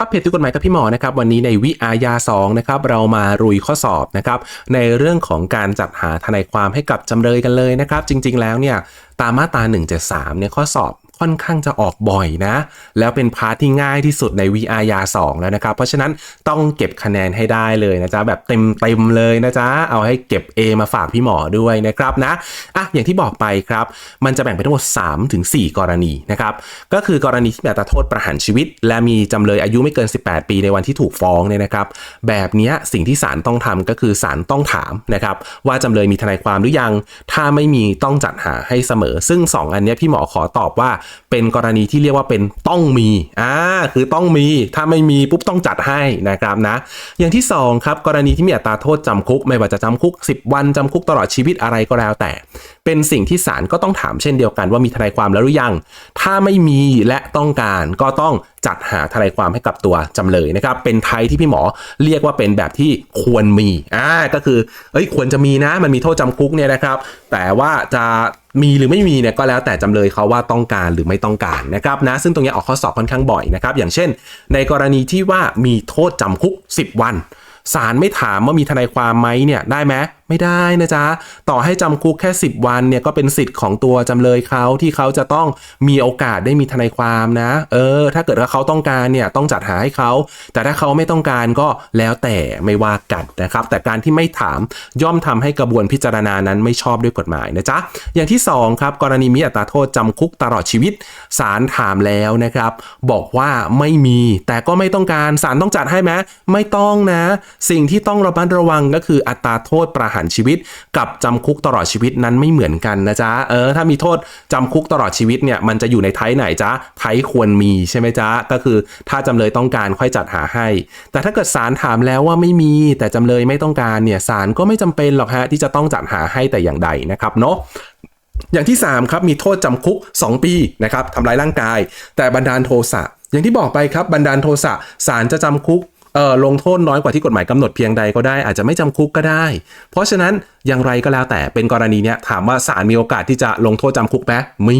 ครับเพจทุกกฎหมายกับพี่หมอนะครับวันนี้ในวิอาญา2นะครับเรามารุยข้อสอบนะครับในเรื่องของการจัดหาทนายความให้กับจำเลยกันเลยนะครับ จริง ๆ แล้วเนี่ยตามมาตรา173เนี่ยข้อสอบ ค่อนข้างจะออกบ่อยนะ แล้วเป็นพาร์ทที่ง่ายที่สุดในวิอาญา2แล้วนะครับ เพราะฉะนั้นต้องเก็บคะแนนให้ได้เลยนะจ๊ะ แบบเต็มเต็มเลยนะจ๊ะ เอาให้เก็บ A มาฝากพี่หมอด้วยนะครับนะอะอย่างที่บอกไปครับ มันจะแบ่งเป็นทั้งหมด 3 ถึง 4 กรณีนะครับ ก็คือกรณีที่มีอัตราโทษประหารชีวิต และมีจำเลยอายุไม่เกิน 18 ปีในวันที่ถูกฟ้องเนี่ยนะครับ แบบนี้สิ่งที่ศาลต้องทำก็คือศาลต้องถามนะครับว่าจำเลยมีทนายความหรือยัง ถ้าไม่มีต้องจัดหาให้เสมอ ซึ่ง 2 อันนี้พี่หมอขอตอบว่าเป็นกรณีที่เรียกว่าเป็นต้องมีอ่าคือต้องมีถ้าไม่มีปุ๊บต้องจัดให้นะครับนะ อย่างที่2ครับกรณีที่มีอัตราโทษจำคุก ไม่ว่าจะจำคุก 10 วันจำคุกตลอดชีวิตอะไรก็แล้วแต่ เป็นสิ่งที่ศาลก็ต้องถามเช่นเดียวกันว่ามีทนายความแล้วหรือยัง ถ้าไม่มีและต้องการก็ต้องจัดหาทนายความให้กับตัวจำเลยนะครับ เป็นไทยที่พี่หมอเรียกว่าเป็นแบบที่ควรมีอ่าก็คือเอ้ยควรจะมีนะมันมีโทษจำคุกเนี่ยนะครับ แต่ว่าจะ มีหรือไม่มีเนี่ยก็แล้วแต่จำเลยเขาว่าต้องการหรือไม่ต้องการนะครับนะซึ่งตรงนี้ออกข้อสอบค่อนข้างบ่อยนะครับอย่างเช่น ในกรณีที่ว่ามีโทษจำคุก 10 วันศาลไม่ถามว่ามีทนายความไหมเนี่ยได้ไหมไม่ได้นะจ๊ะ ต่อให้จำคุกแค่ 10 วันเนี่ยก็เป็นสิทธิ์ของตัวจำเลยเขาที่เขาจะต้องมีโอกาสได้มีทนายความนะ เออ ถ้าเกิดว่าเขาต้องการเนี่ยต้องจัดหาให้เขา แต่ถ้าเขาไม่ต้องการก็แล้วแต่ไม่ว่ากันนะครับ แต่การที่ไม่ถามย่อมทำให้กระบวนพิจารณานั้นไม่ชอบด้วยกฎหมายนะจ๊ะ อย่างที่ 2 ครับ กรณีมีอัตราโทษจำคุกตลอดชีวิตศาลถามแล้วนะครับ บอกว่าไม่มีแต่ก็ไม่ต้องการศาลต้องจัดให้ไหมไม่ต้องนะ สิ่งที่ต้องระมัดระวังก็คืออัตราโทษประหารชีวิต กับจำคุกตลอดชีวิตนั้นไม่เหมือนกันนะจ๊ะเออถ้ามีโทษจำคุกตลอดชีวิตเนี่ยมันจะอยู่ในไทยไหนจ๊ะไทยควรมีใช่ไหมจ๊ะก็คือถ้าจำเลยต้องการค่อยจัดหาให้ แต่ถ้าเกิดศาลถามแล้วว่าไม่มี แต่จำเลยไม่ต้องการเนี่ยศาลก็ไม่จำเป็นหรอกฮะที่จะต้องจัดหาให้แต่อย่างใดนะครับเนาะอย่างที่ 3 ครับ มีโทษจำคุก 2 ปีนะครับทำร้ายร่างกาย แต่บันดาลโทสะอย่างที่บอกไปครับบันดาลโทสะศาลจะจำคุก เอ่อลงโทษน้อยกว่าที่กฎหมายกำหนดเพียงใดก็ได้อาจจะไม่จำคุกก็ได้ เพราะฉะนั้นอย่างไรก็แล้วแต่เป็นกรณีเนี้ยถามว่าศาลมีโอกาสที่จะลงโทษจำคุกไหมมี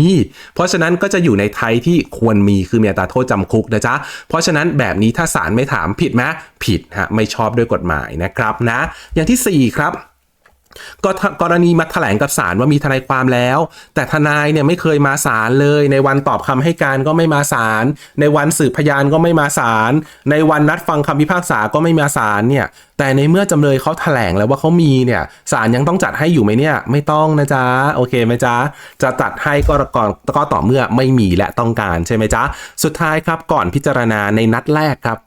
เพราะฉะนั้นก็จะอยู่ในไทยที่ควรมีคือมีอัตราโทษจำคุกนะจ๊ะเพราะฉะนั้นแบบนี้ถ้าศาลไม่ถามผิดไหมผิดฮะไม่ชอบด้วยกฎหมายนะครับนะ อย่างที่ 4 ครับ ก็กรณีมาแถลงกับศาลว่ามีทนายความแล้ว แต่ทนายเนี่ยไม่เคยมาศาลเลย ในวันตอบคำให้การก็ไม่มาศาลในวันสืบพยานก็ไม่มาศาลในวันนัดฟังคำพิพากษาก็ไม่มาศาลเนี่ยแต่ในเมื่อจำเลยเขาแถลงแล้วว่าเขามีเนี่ยศาลยังต้องจัดให้อยู่ไหมเนี่ย ไม่ต้องนะจ๊ะโอเคไหมจ๊ะจะจัดให้ก็ก่อนก็ต่อเมื่อไม่มีและต้องการใช่ไหมจ๊ะสุดท้ายครับก่อนพิจารณาในนัดแรกครับ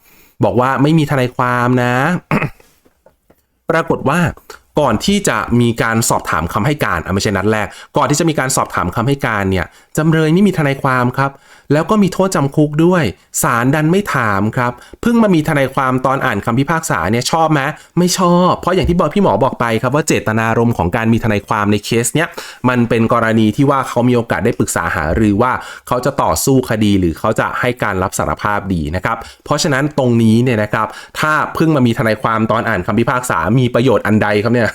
บอกว่าไม่มีทนายความนะ ปรากฏว่า ก่อนที่จะมีการสอบถามคำให้การอะไม่ใช่นัดแรก ก่อนที่จะมีการสอบถามคำให้การเนี่ยจำเลยไม่มีทนายความครับ แล้วก็มีโทษจำคุกด้วยศาลดันไม่ถามครับเพิ่งมามีทนายความตอนอ่านคำพิพากษาเนี่ยชอบไหมไม่ชอบ เพราะอย่างที่บอกพี่หมอบอกไปครับว่าเจตนารมณ์ของการมีทนายความในเคสเนี้ยมันเป็นกรณีที่ว่าเขามีโอกาสได้ปรึกษาหารือว่าเขาจะต่อสู้คดีหรือเขาจะให้การรับสารภาพดีนะครับเพราะฉะนั้นตรงนี้เนี่ยนะครับถ้าเพิ่งมามีทนายความตอนอ่านคำพิพากษามีประโยชน์อันใดครับเนี่ย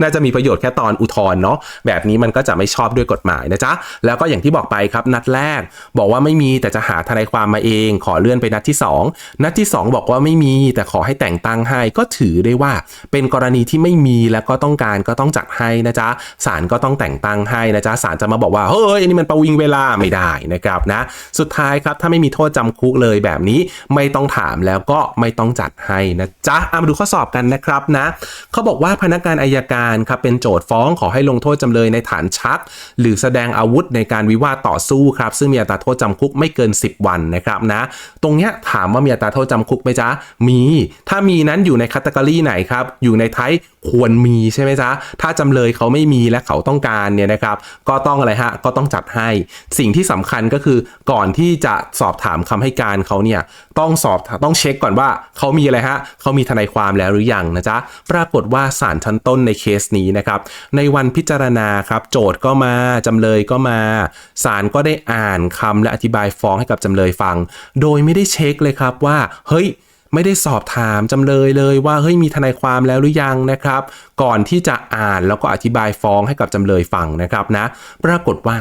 น่าจะมีประโยชน์แค่ตอนอุทธรณ์เนาะแบบนี้มันก็จะไม่ชอบด้วยกฎหมายนะจ๊ะแล้วก็อย่างที่บอกไปครับนัดแรกบอกว่าไม่มีแต่จะหาทนายความมาเอง ขอเลื่อนไปนัดที่ 2 นัดที่ 2 บอกว่าไม่มี แต่ขอให้แต่งตั้งให้ก็ถือได้ว่า เป็นกรณีที่ไม่มีแล้วก็ต้องการก็ต้องจัดให้นะจ๊ะศาลก็ต้องแต่งตั้งให้นะจ๊ะศาลจะมาบอกว่าเฮ้ยอันนี้มันประวิงเวลาไม่ได้นะครับนะ สุดท้ายครับถ้าไม่มีโทษจำคุกเลยแบบนี้ไม่ต้องถามแล้วก็ไม่ต้องจัดให้นะจ๊ะเอามาดูข้อสอบกันนะครับนะเขาบอกว่าพนักงานอายการครับเป็นโจทย์ฟ้องขอให้ลงโทษจำเลยในฐานชัก หรือแสดงอาวุธในการวิวาทต่อสู้ครับซึ่งมีอัตราโทษจำคุกไม่เกิน 10 วันนะครับนะ ตรงเนี้ยถามว่ามีอัตราโทษจำคุกไหมจ๊ะมี ถ้ามีนั้นอยู่ในคัตเกอรี่ไหนครับ อยู่ในไทย ควรมีใช่ไหมจ๊ะ ถ้าจำเลยเขาไม่มีและเขาต้องการเนี่ยนะครับ ก็ต้องอะไรฮะ ก็ต้องจัดให้ สิ่งที่สำคัญก็คือก่อนที่จะสอบถามคำให้การเขาเนี่ย ต้องสอบต้องเช็คก่อนว่าเขามีอะไรฮะเขามีทนายความแล้วหรือยังนะจ๊ะ ปรากฏว่าศาลชั้นต้นในเคสนี้นะครับ ในวันพิจารณาครับ โจทย์ก็มาจำเลยก็มา ศาลก็ได้อ่านคำและอธิบายฟ้องให้กับจำเลยฟัง โดยไม่ได้เช็คเลยครับว่า เฮ้ย ไม่ได้สอบถามจำเลยเลยว่าเฮ้ยมีทนายความแล้วหรือยังนะครับ ก่อนที่จะอ่านแล้วก็อธิบายฟ้องให้กับจำเลยฟังนะครับนะ ปรากฏว่า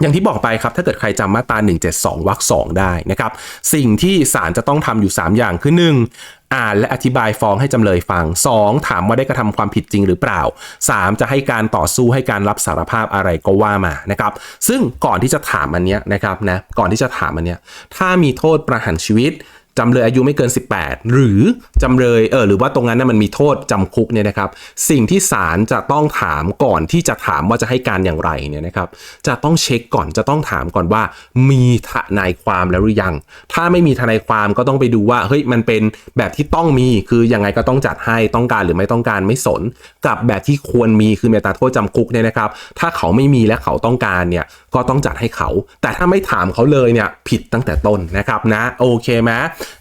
อย่างที่บอกไปครับ ถ้าเกิดใครจำมาตรา 172วรรคสองได้นะครับ สิ่งที่ศาลจะต้องทำอยู่ 3 อย่างคือ 1. อ่านและอธิบายฟ้องให้จำเลยฟัง 2. ถามว่าได้กระทำความผิดจริงหรือเปล่า 3. จะให้การต่อสู้ให้การรับสารภาพอะไรก็ว่ามานะครับ ซึ่งก่อนที่จะถามอันเนี้ยนะครับนะก่อนที่จะถามอันเนี้ยถ้ามีโทษประหารชีวิต จำเลยอายุไม่เกิน 18 หรือจำเลยเออหรือว่าตรงนั้นน่ะมันมีโทษจำคุกเนี่ยนะครับ สิ่งที่ศาลจะต้องถามก่อนที่จะถามว่าจะให้การอย่างไรเนี่ยนะครับ จะต้องเช็คก่อนจะต้องถามก่อนว่า มีทนายความแล้วหรือยัง ถ้าไม่มีทนายความก็ต้องไปดูว่าเฮ้ยมันเป็นแบบที่ต้องมีคือยังไงก็ต้องจัดให้ต้องการหรือไม่ต้องการไม่สน กับแบบที่ควรมีคือมีอัตาโทษจำคุกเนี่ยนะครับ ถ้าเขาไม่มีและเขาต้องการเนี่ยก็ต้องจัดให้เขา แต่ถ้าไม่ถามเขาเลยเนี่ยผิดตั้งแต่ต้นนะครับนะโอเคไหม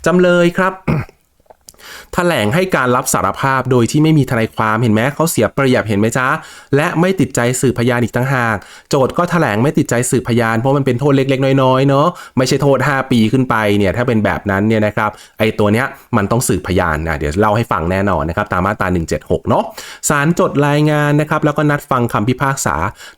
จำเลยครับ แถลงให้การรับสารภาพโดยที่ไม่มีทนายความเห็นไหมเขาเสียเปรียบเห็นไหมจ๊ะ และไม่ติดใจสืบพยานอีกตั้งหาก โจทย์ก็แถลงไม่ติดใจสืบพยานเพราะมันเป็นโทษเล็กๆ น้อยๆเนาะไม่ใช่โทษ 5 ปีขึ้นไปเนี่ยถ้าเป็นแบบนั้นเนี่ยนะครับไอตัวเนี้ยมันต้องสืบพยานนะเดี๋ยวเล่าให้ฟังแน่นอนนะครับตามมาตรา176 เนาะศาลจดรายงานนะครับแล้วก็นัดฟังคำพิพากษา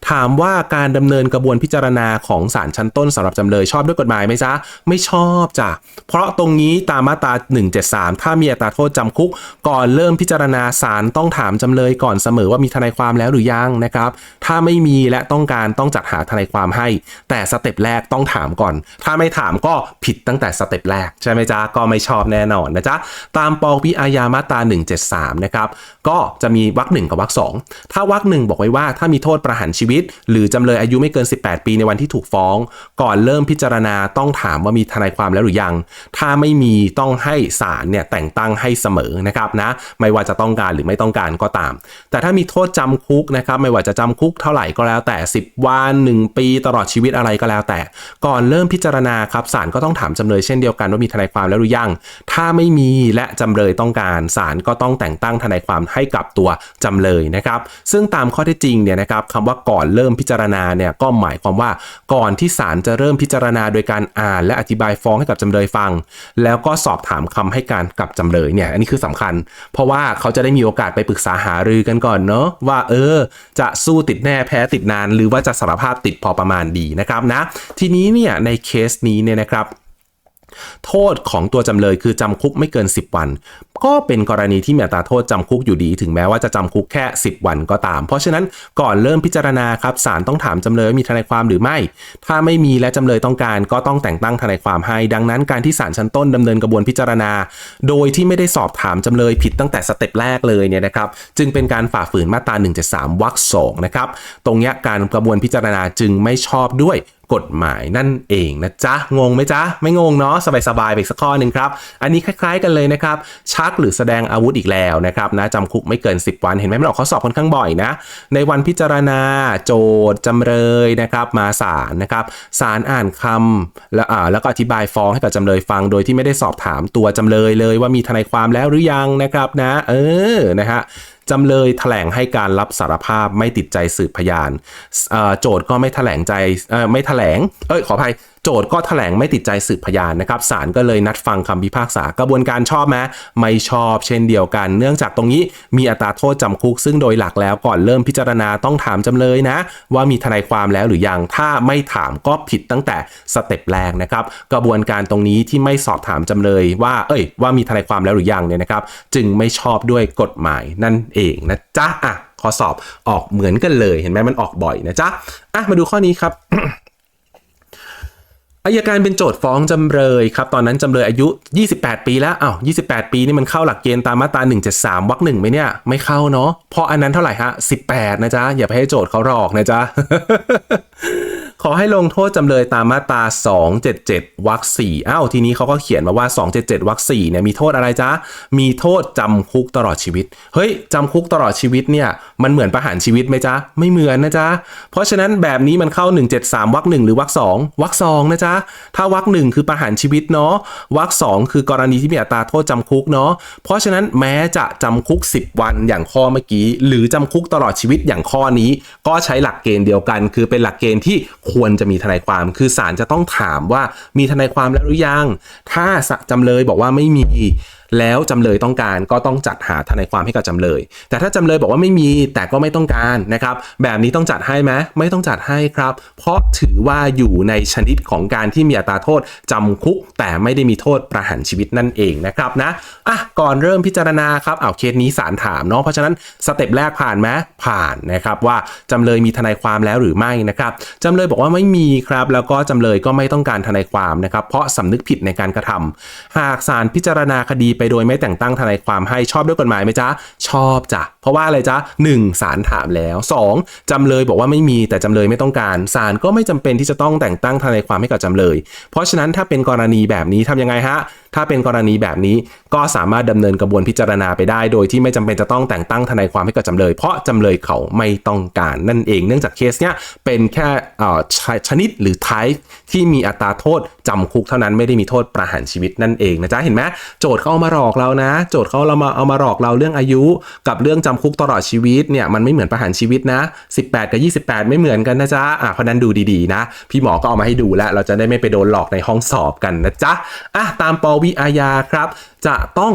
ถามว่าการดำเนินกระบวนพิจารณาของศาลชั้นต้นสำหรับจำเลยชอบด้วยกฎหมายไหมจ๊ะไม่ชอบจ้ะเพราะตรงนี้ตามมาตรา173 ถ้ามีอัตราโทษจำคุก ก่อนเริ่มพิจารณาศาลต้องถามจำเลยก่อนเสมอว่ามีทนายความแล้วหรือยังนะครับ ถ้าไม่มีและต้องการต้องจัดหาทนายความให้ แต่สเต็ปแรกต้องถามก่อน ถ้าไม่ถามก็ผิดตั้งแต่สเต็ปแรก ใช่ไหมจ๊ะ ก็ไม่ชอบแน่นอนนะจ๊ะ ตามปวิอาญามาตรา173 นะครับ ก็จะมีวรรคหนึ่งกับวรรคสองถ้าวรรคหนึ่งบอกไว้ว่าถ้ามีโทษประหารชีวิต หรือจำเลยอายุไม่เกิน 18 ปีในวันที่ถูกฟ้อง ก่อนเริ่มพิจารณาต้องถามว่ามีทนายความแล้วหรือยัง ถ้าไม่มีต้องให้ศาลเนี่ยแต่งตั้งฟังให้เสมอนะครับนะไม่ว่าจะต้องการหรือไม่ต้องการก็ตาม แต่ถ้ามีโทษจำคุกนะครับไม่ว่าจะจำคุกเท่าไหร่ก็แล้วแต่ 10 วัน 1 ปีตลอดชีวิตอะไรก็แล้วแต่ ก่อนเริ่มพิจารณาครับศาลก็ต้องถามจำเลยเช่นเดียวกันว่ามีทนายความแล้วหรือยัง ถ้าไม่มีและจำเลยต้องการศาลก็ต้องแต่งตั้งทนายความให้กับตัวจำเลยนะครับ ซึ่งตามข้อเท็จจริงเนี่ยนะครับคำว่าก่อนเริ่มพิจารณาเนี่ยก็หมายความว่าก่อนที่ศาลจะเริ่มพิจารณาโดยการอ่าน และอธิบายฟ้องให้กับจำเลยฟัง แล้วก็สอบถามคำให้การกับจำเลยเนี่ยอันนี้คือสำคัญ เพราะว่าเขาจะได้มีโอกาสไปปรึกษาหารือกันก่อนเนาะว่าเออ จะสู้ติดแน่แพ้ติดนาน หรือว่าจะสารภาพติดพอประมาณดีนะครับนะทีนี้เนี่ยในเคสนี้เนี่ยนะครับ โทษของตัวจำเลยคือจำคุกไม่เกิน 10 วัน ก็เป็นกรณีที่มีอัตราโทษจำคุกอยู่ดี ถึงแม้ว่าจะจำคุกแค่ 10 วันก็ตาม เพราะฉะนั้นก่อนเริ่มพิจารณาครับศาลต้องถามจำเลยว่ามีทนายความหรือไม่ ถ้าไม่มีและจำเลยต้องการก็ต้องแต่งตั้งทนายความให้ ดังนั้นการที่ศาลชั้นต้นดำเนินกระบวนพิจารณา โดยที่ไม่ได้สอบถามจำเลยผิดตั้งแต่สเต็ปแรกเลยเนี่ยนะครับ จึงเป็นการฝ่าฝืนมาตรา173วรรคสองนะครับ ตรงนี้การกระบวนพิจารณาจึงไม่ชอบด้วย กฎหมายนั่นเองนะจ๊ะ งงไหมจ๊ะ ไม่งงเนาะสบายๆไปอีกสักข้อหนึ่งครับ อันนี้คล้ายๆกันเลยนะครับ ชักหรือแสดงอาวุธอีกแล้วนะครับนะจำคุกไม่เกิน 10 วันเห็นไหมมันออกข้อสอบค่อนข้างบ่อยนะ ในวันพิจารณา โจทย์จำเลยนะครับ มาศาลนะครับศาลอ่านคำแล้วอ่าแล้วก็อธิบายฟ้องให้กับจำเลยฟังโดยที่ไม่ได้สอบถามตัวจำเลยเลยว่ามีทนายความแล้วหรือยังนะครับนะ เออนะฮะจำเลยแถลงให้การรับสารภาพไม่ติดใจสืบพยานโจทก็ไม่แถลงใจไม่แถลงเอ้ยขออภัย โจทย์ก็แถลงไม่ติดใจสืบพยานนะครับศาลก็เลยนัดฟังคำพิพากษากระบวนการชอบไหมไม่ชอบเช่นเดียวกัน เนื่องจากตรงนี้มีอัตราโทษจำคุก ซึ่งโดยหลักแล้วก่อนเริ่มพิจารณาต้องถามจำเลยนะ ว่ามีทนายความแล้วหรือยังถ้าไม่ถามก็ผิดตั้งแต่สเต็ปแรกนะครับกระบวนการตรงนี้ที่ไม่สอบถามจำเลยว่า เอ้ย ว่ามีทนายความแล้วหรือยังเนี่ยนะครับจึงไม่ชอบด้วยกฎหมายนั่นเองนะจ๊ะอะข้อสอบออกเหมือนกันเลยเห็นไหมมันออกบ่อยนะจ๊ะอะมาดูข้อนี้ครับ อายการเป็นโจทย์ฟ้องจำเลยครับ ตอนนั้นจำเลยอายุ 28 ปีแล้วอ้าว28 ปีนี่มันเข้าหลักเกณฑ์ตามมาตรา173วรรคหนึ่งไหมเนี่ย ไม่เข้าเนาะเพราะอันนั้นเท่าไหร่ฮะ 18 นะจ๊ะ อย่าไปให้โจทย์เขาหลอกนะจ๊ะ ขอให้ลงโทษจำเลยตามมาตรา 277วรรค4อ้าวทีนี้เขาก็เขียนมาว่า 277วรรค4เนี่ยมีโทษอะไรจ๊ะ มีโทษจำคุกตลอดชีวิต เฮ้ยจำคุกตลอดชีวิตเนี่ยมันเหมือนประหารชีวิตไหมจ๊ะ ไม่เหมือนนะจ๊ะ เพราะฉะนั้นแบบนี้มันเข้า 173วรรคหหรือวรรคสองวรรคสองนะจ๊ะ ถ้าวรรคหคือประหารชีวิตเนาะวรรคสองคือกรณีที่มีอัตราโทษจำคุกเนาะ เพราะฉะนั้นแม้จะจำคุก 10 วันอย่างข้อเมื่อกี้ หรือจำคุกตลอดชีวิตอย่างข้อนี้ ก็ใช้หลักเกณฑ์เดียวกัน คือเป็นหลักเกณฑ์ที่ควรจะมีทนายความ คือศาลจะต้องถามว่ามีทนายความแล้วหรือยัง ถ้าจำเลยบอกว่าไม่มี แล้วจำเลยต้องการก็ต้องจัดหาทนายความให้กับจำเลย แต่ถ้าจำเลยบอกว่าไม่มีแต่ก็ไม่ต้องการนะครับ แบบนี้ต้องจัดให้ไหมไม่ต้องจัดให้ครับ เพราะถือว่าอยู่ในชนิดของการที่มีอัตราโทษจำคุก แต่ไม่ได้มีโทษประหารชีวิตนั่นเองนะครับนะอะก่อนเริ่มพิจารณาครับเอาเคสนี้ศาลถามเนาะเพราะฉะนั้นสเต็ปแรกผ่านไหมผ่านนะครับว่าจำเลยมีทนายความแล้วหรือไม่นะครับจำเลยบอกว่าไม่มีครับ แล้วก็จำเลยก็ไม่ต้องการทนายความนะครับ เพราะสำนึกผิดในการกระทำหากศาลพิจารณาคดีไปโดยไม่แต่งตั้งทนายความให้ชอบด้วยกฎหมายไหมจ๊ะ ชอบจ้ะ เพราะว่าอะไรจ๊ะหนึ่งศาลถามแล้ว 2. จำเลยบอกว่าไม่มีแต่จำเลยไม่ต้องการศาลก็ไม่จำเป็นที่จะต้องแต่งตั้งทนายความให้กับจำเลย เพราะฉะนั้นถ้าเป็นกรณีแบบนี้ทำยังไงฮะ ถ้าเป็นกรณีแบบนี้ก็สามารถดำเนินกระบวนพิจารณาไปได้ โดยที่ไม่จำเป็นจะต้องแต่งตั้งทนายความให้กับจำเลย เพราะจำเลยเขาไม่ต้องการนั่นเอง เนื่องจากเคสเนี้ยเป็นแค่เอ่อชชนิดหรือ type ที่มีอัตราโทษจำคุกเท่านั้นไม่ได้มีโทษประหารชีวิตนั่นเองนะจ๊ะเห็นไหมโจทย์เขาเอามาหลอกเรานะ โจทย์เขาเรามาเอามาหลอกเราเรื่องอายุ กับเรื่องจำคุกตลอดชีวิตเนี่ยมันไม่เหมือนประหารชีวิตนะ 18 กับ 28 ไม่เหมือนกันนะจ๊ะอะเพราะนั้นดูดีๆนะ พี่หมอก็เอามาให้ดูแล้ว เราจะได้ไม่ไปโดนหลอกในห้องสอบกันนะจ๊ะอะตามปวอาญาครับ จะต้อง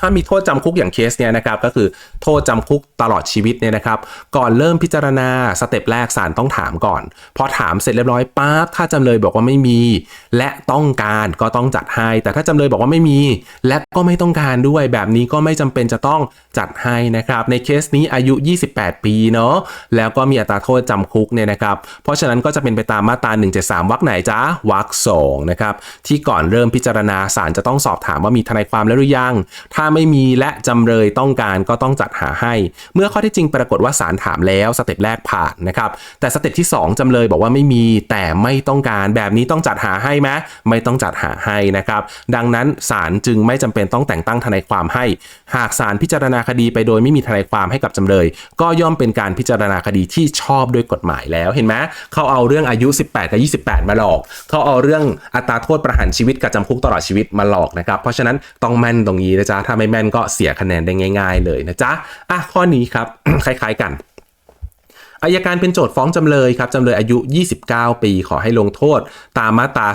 ถ้ามีโทษจำคุกอย่างเคสเนี่ยนะครับก็คือโทษจำคุกตลอดชีวิตเนี่ยนะครับ ก่อนเริ่มพิจารณาสเต็ปแรกศาลต้องถามก่อน พอถามเสร็จเรียบร้อยปั๊บถ้าจำเลยบอกว่าไม่มี และต้องการก็ต้องจัดให้ แต่ถ้าจำเลยบอกว่าไม่มี และก็ไม่ต้องการด้วยแบบนี้ก็ไม่จำเป็นจะต้องจัดให้นะครับ ในเคสนี้อายุ 28 ปีเนาะแล้วก็มีอัตราโทษจำคุกเนี่ยนะครับ เพราะฉะนั้นก็จะเป็นไปตามมาตรา 173วรรคไหนจ๊ะวรรคสองนะครับที่ก่อนเริ่มพิจารณาศาลจะต้องสอบถามว่ามีทนายความแล้วหรือยังถ้าไม่มีและจำเลยต้องการก็ต้องจัดหาให้ เมื่อข้อที่จริงปรากฏว่าศาลถามแล้วสเต็ปแรกผ่านนะครับแต่สเต็ปที่ 2 จำเลยบอกว่าไม่มีแต่ไม่ต้องการแบบนี้ต้องจัดหาให้ไหมไม่ต้องจัดหาให้นะครับ ดังนั้นศาลจึงไม่จำเป็นต้องแต่งตั้งทนายความให้ หากศาลพิจารณาคดีไปโดยไม่มีทนายความให้กับจำเลย ก็ย่อมเป็นการพิจารณาคดีที่ชอบด้วยกฎหมายแล้วเห็นไหมเขาเอาเรื่องอายุ 18 กับ 28 มาหลอกเขาเอาเรื่องอัตราโทษประหารชีวิตกับจำคุกตลอดชีวิตมาหลอกนะครับเพราะฉะนั้นต้องแม่นตรงนี้นะจ๊ะถ้าไม่แม่นก็เสียคะแนนได้ง่าย ๆ เลยนะจ๊ะอะข้อนี้ครับ คล้าย ๆกัน อายการเป็นโจทย์ฟ้องจำเลยครับจำเลยอายุ 29 ปี ขอให้ลงโทษ ตามมาตรา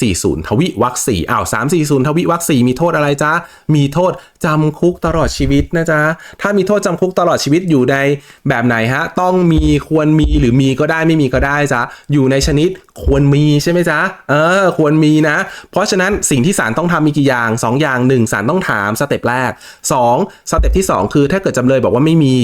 340 ทวิวรรคสี่อ้าว 340 ทวิวรรคสี่มีโทษอะไรจ๊ะ มีโทษจำคุกตลอดชีวิตนะจ๊ะ ถ้ามีโทษจำคุกตลอดชีวิตอยู่ในแบบไหนฮะ ต้องมีควรมีหรือมีก็ได้ไม่มีก็ได้จ๊ะ อยู่ในชนิดควรมีใช่ไหมจ๊ะ เออ ควรมีนะ เพราะฉะนั้นสิ่งที่ศาลต้องทำมีกี่อย่าง 2 อย่าง 1ศาลต้องถามสเต็ปแรก 2 สเต็ปที่ 2 คือถ้าเกิดจำเลยบอกว่าไม่มี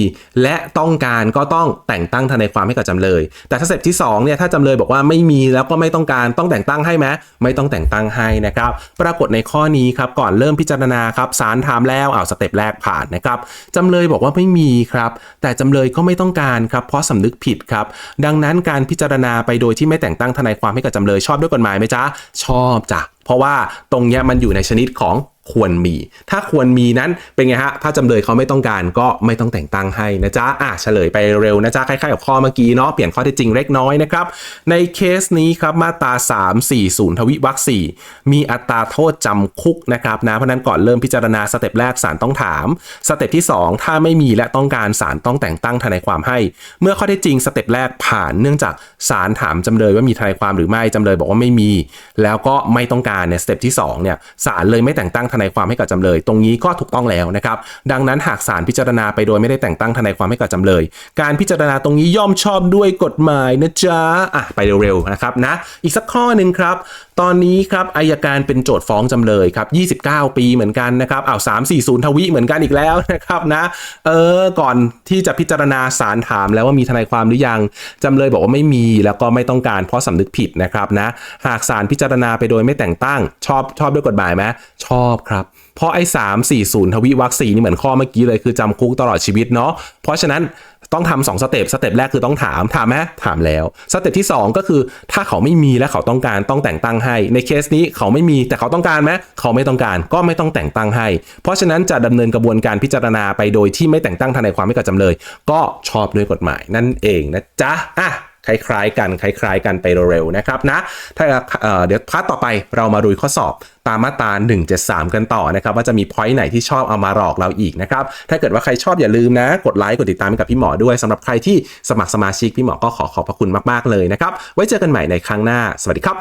และต้องการก็ต้องแต่งตั้งทนายความให้กับจำเลย แต่ถ้าสเต็ปที่2เนี่ยถ้าจำเลยบอกว่าไม่มีแล้วก็ไม่ต้องการต้องแต่งตั้งให้ไหมไม่ต้องแต่งตั้งให้นะครับ ปรากฏในข้อนี้ครับก่อนเริ่มพิจารณาครับศาลถามแล้วเอาสเต็ปแรกผ่านนะครับจำเลยบอกว่าไม่มีครับ แต่จำเลยก็ไม่ต้องการครับเพราะสำนึกผิดครับดังนั้นการพิจารณาไปโดยที่ไม่แต่งตั้งทนายความให้กับจำเลยชอบด้วยกฎหมายไหมจ๊ะชอบจ้ะเพราะว่าตรงเนี้ยมันอยู่ในชนิดของ ควรมี ถ้าควรมีนั้นเป็นไงฮะ ถ้าจำเลยเขาไม่ต้องการก็ไม่ต้องแต่งตั้งให้นะจ๊ะ อะเฉลยไปเร็วนะจ๊ะ คล้ายๆกับข้อเมื่อกี้เนาะ เปลี่ยนข้อเท็จจริงเล็กน้อยนะครับ ในเคสนี้ครับ มาตรา 340 ทวิวรรค4มีอัตราโทษจำคุกนะครับนะ เพราะนั้นก่อนเริ่มพิจารณาสเต็ปแรกศาลต้องถาม สเต็ปที่ 2 ถ้าไม่มีและต้องการศาลต้องแต่งตั้งทนายความให้ เมื่อข้อเท็จจริงสเต็ปแรกผ่าน เนื่องจากศาลถามจำเลยว่ามีทนายความหรือไม่ จำเลยบอกว่าไม่มี แล้วก็ไม่ต้องการเนี่ยสเต็ปที่2เนี่ย ศาลเลยไม่แต่งตั้งนายความให้กับจำเลย ตรงนี้ก็ถูกต้องแล้วนะครับ ดังนั้นหากศาลพิจารณาไปโดยไม่ได้แต่งตั้งทนายความให้กับจำเลย การพิจารณาตรงนี้ย่อมชอบด้วยกฎหมายนะจ๊ะอะไปเร็วๆนะครับนะ อีกสักข้อหนึ่งครับ ตอนนี้ครับอายการเป็นโจทย์ฟ้องจำเลยครับ 29 ปีเหมือนกันนะครับอ้าว340 ทวิเหมือนกันอีกแล้วนะครับนะ เออ ก่อนที่จะพิจารณาศาลถามแล้วว่ามีทนายความหรือยังจำเลยบอกว่าไม่มีแล้วก็ไม่ต้องการเพราะสำนึกผิดนะครับนะ หากศาลพิจารณาไปโดยไม่แต่งตั้งชอบชอบด้วยกฎหมายไหมชอบครับ เพราะไอ้3 4 0ทวิวรรคสี่นี่เหมือนข้อเมื่อกี้เลยคือจำคุกตลอดชีวิตเนาะเพราะฉะนั้นต้องทำสองสเต็ปสเต็ปแรกคือต้องถามถามไหมถามแล้วสเต็ปที่ 2 ก็คือถ้าเขาไม่มีและเขาต้องการต้องแต่งตั้งให้ ในเคสนี้เขาไม่มีแต่เขาต้องการไหมเขาไม่ต้องการก็ไม่ต้องแต่งตั้งให้ เพราะฉะนั้นจะดำเนินกระบวนการพิจารณาไปโดยที่ไม่แต่งตั้งทนายความให้กับจำเลย ก็ชอบด้วยกฎหมายนั่นเองนะจ๊ะอะ คล้ายๆ กันคล้ายๆ กันไปเร็วๆนะครับนะถ้าเเดี๋ยวพาร์ทต่อไปเรามาดูข้อสอบตามมาตรา173 กันต่อนะครับ ว่าจะมีพอยต์ไหนที่ชอบเอามาหลอกเราอีกนะครับ ถ้าเกิดว่าใครชอบอย่าลืมนะ กดไลค์กดติดตามให้กับพี่หมอด้วยสำหรับใครที่สมัครสมาชิกพี่หมอก็ขอขอบพระคุณมากๆเลยนะครับ ไว้เจอกันใหม่ในครั้งหน้า สวัสดีครับ